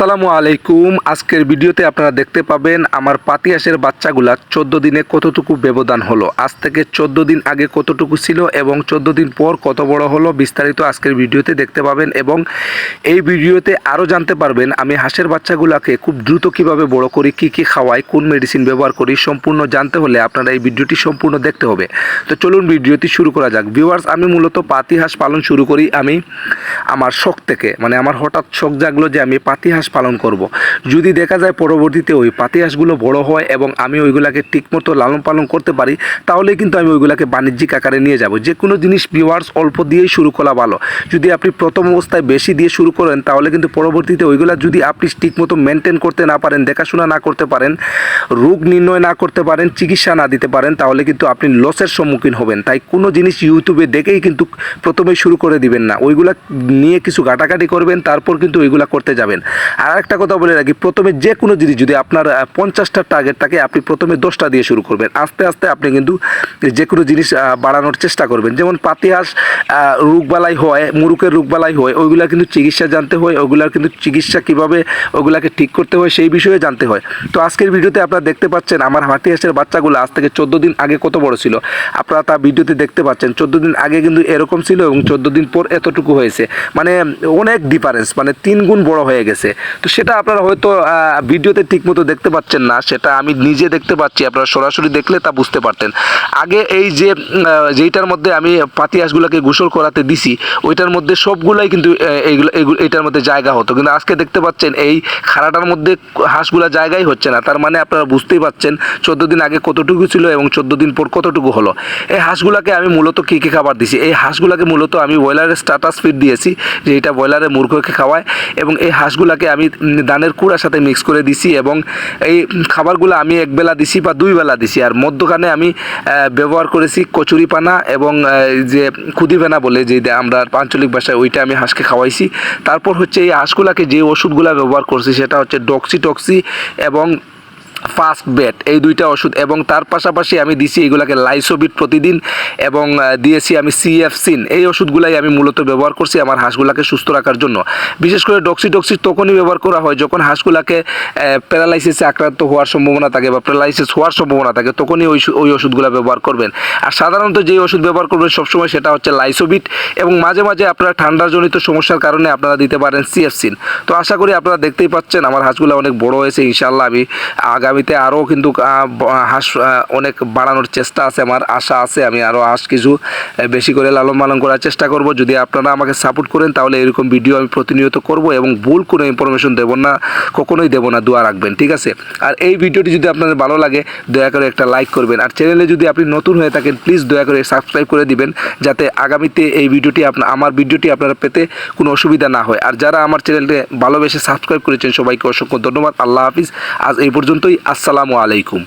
আসসালামু আলাইকুম। আজকের ভিডিওতে আপনারা দেখতে পাবেন আমার পাতিয়াসের বাচ্চাগুলা চোদ্দ দিনে কতটুকু ব্যবধান হলো, আজ থেকে চোদ্দ দিন আগে কতটুকু ছিল এবং চোদ্দ দিন পর কত বড় হলো বিস্তারিত আজকের ভিডিওতে দেখতে পাবেন এবং এই ভিডিওতে আরও জানতে পারবেন আমি হাঁসের বাচ্চাগুলাকে খুব দ্রুত কীভাবে বড় করি, কি কি খাওয়াই, কোন মেডিসিন ব্যবহার করি সম্পূর্ণ জানতে হলে আপনারা এই ভিডিওটি সম্পূর্ণ দেখতে হবে। তো চলুন ভিডিওটি শুরু করা যাক। ভিউয়ার্স, আমি মূলত পাতি হাঁস পালন শুরু করি আমি আমার শখ থেকে মানে আমার হঠাৎ শখ জাগলো যে আমি পাতি হাঁস পালন করব। যদি দেখা যায় পরবর্তীতে ওই পাতি হাঁসগুলো বড় হয় এবং আমি ওইগুলাকে ঠিকমতো লালন পালন করতে পারি, তাহলে কিন্তু আমি ওইগুলাকে বাণিজ্যিক আকারে নিয়ে যাব। যে কোনো জিনিস ভিউয়ার্স অল্প দিয়েই শুরু করা ভালো। যদি আপনি প্রথম অবস্থায় বেশি দিয়ে শুরু করেন, তাহলে কিন্তু পরবর্তীতে ওইগুলা যদি আপনি ঠিকমতো মেনটেন করতে না পারেন, দেখাশোনা না করতে পারেন, রোগ নির্ণয় না করতে পারেন, চিকিৎসা না দিতে পারেন, তাহলে কিন্তু আপনি লসের সম্মুখীন হবেন। তাই কোনো জিনিস ইউটিউবে দেখেই কিন্তু প্রথমে শুরু করে দিবেন না। ওইগুলা নিয়ে কিছু ঘাটাঘাটি করবেন, তারপর কিন্তু ওইগুলা করতে যাবেন। আর একটা কথা বলে রাখি, প্রথমে যে কোনো জিনিস যদি আপনার পঞ্চাশটা টার্গেট থাকে, আপনি প্রথমে দশটা দিয়ে শুরু করবেন। আস্তে আস্তে আপনি কিন্তু যে কোনো জিনিস বাড়ানোর চেষ্টা করবেন। যেমন পাতিহাঁস রোগবালাই হয় মুরুকের রোগবালাই হয়, ওইগুলা কিন্তু চিকিৎসা জানতে হয় ওইগুলার কিন্তু চিকিৎসা কীভাবে ওগুলাকে ঠিক করতে হয় সেই বিষয়ে জানতে হয়। তো আজকের ভিডিওতে আপনারা দেখতে পাচ্ছেন, আমার হাতি হাঁসের বাচ্চাগুলো আজ থেকে চোদ্দ দিন আগে কত বড় ছিল? আপনারা তা ভিডিওতে দেখতে পাচ্ছেন, চোদ্দ দিন আগে কিন্তু এরকম ছিল এবং চোদ্দ দিন পর এতটুকু হয়েছে। মানে অনেক ডিফারেন্স মানে তিন গুণ বড় হয়ে গেছে। তো সেটা আপনারা হয়তো ভিডিওতে ঠিকমতো দেখতে পাচ্ছেন না, সেটা আমি নিজে দেখতে পাচ্ছি, আপনারা সরাসরি দেখলে তা বুঝতে পারতেন। আগে এই যে যেইটার মধ্যে আমি পাতি হাঁসগুলোকে গোসল করাতে দিছি, ওইটার মধ্যে সবগুলাই কিন্তু এইগুলো এইটার মধ্যে জায়গা হতো। কিন্তু আজকে দেখতে পাচ্ছেন, এই খাড়াটার মধ্যে হাঁসগুলা জায়গাই হচ্ছে না। তার মানে আপনারা বুঝতেই পাচ্ছেন, চোদ্দ দিন আগে কতটুকু ছিল এবং চোদ্দ দিন পর কতটুকু হলো। এই হাঁসগুলাকে আমি মূলত কী কী খাবার দিছি? এই হাঁসগুলাকে মূলত আমি ব্রয়লারের স্টাটাস ফিড দিয়েছি, যে এটা ব্রয়লারের মূর্খকে খাওয়ায় এবং এই হাঁসগুলাকে আমি দানের কুড়ার সাথে মিক্স করে দিছি এবং এই খাবারগুলো আমি এক বেলা দিছি বা দুই বেলা দিছি। আর মধ্যখানে আমি ব্যবহার করেছি কচুরি পানা এবং যে খুদি পানা বলে যে আমরা আঞ্চলিক ভাষায় ওইটা আমি হাঁসকে খাওয়াইছি। তারপর হচ্ছে এই হাঁসগুলাকে যে ওষুধগুলো ব্যবহার করছি সেটা হচ্ছে ডক্সি টক্সি এবং ফাস্ট বেট এই দুইটা ওষুধ। এবং তার পাশাপাশি আমি দিছি এগুলাকে লাইসোবিট প্রতিদিন এবং দিয়েছি আমি সিএফসিন এই ওষুধগুলাই আমি মূলত ব্যবহার করছি আমার হাঁসগুলাকে সুস্থ রাখার জন্য। বিশেষ করে ডক্সিডক্সি তখনই ব্যবহার করা হয় যখন হাঁসগুলাকে প্যারালাইসিসে আক্রান্ত হওয়ার সম্ভাবনা থাকে বা প্যারালাইসিস হওয়ার সম্ভাবনা থাকে, তখনই ওই ওই ওষুধগুলো ব্যবহার করবেন। আর সাধারণত যে ওষুধ ব্যবহার করবেন সবসময় সেটা হচ্ছে লাইসোবিট এবং মাঝে মাঝে আপনারা ঠান্ডার জনিত সমস্যার কারণে আপনারা দিতে পারেন সিএফসিন তো আশা করি আপনারা দেখতেই পাচ্ছেন আমার হাঁসগুলো অনেক বড় হয়েছে। ইনশাল্লাহ আমি আগামীতে আরও কিন্তু হাঁস অনেক বাড়ানোর চেষ্টা আছে আমার, আশা আছে, আমি আরও হাঁস কিছু বেশি করে লালন পালন করার চেষ্টা করব। যদি আপনারা আমাকে সাপোর্ট করেন, তাহলে এরকম ভিডিও আমি প্রতিনিয়ত করব এবং ভুল কোনো ইনফরমেশন দেবো না, কখনোই দেবো না, দোয়া রাখবেন, ঠিক আছে? আর এই ভিডিওটি যদি আপনাদের ভালো লাগে, দয়া করে একটা লাইক করবেন। আর চ্যানেলে যদি আপনি নতুন হয়ে থাকেন প্লিজ দয়া করে সাবস্ক্রাইব করে দিবেন, যাতে আগামীতে এই ভিডিওটি আপনার আমার ভিডিওটি আপনারা পেতে কোনো অসুবিধা না হয়। আর যারা আমার চ্যানেলকে ভালোবেসে সাবস্ক্রাইব করেছেন, সবাইকে অসংখ্য ধন্যবাদ। আল্লাহ হাফিজ। আজ এই পর্যন্তই। আসসালামু আলাইকুম।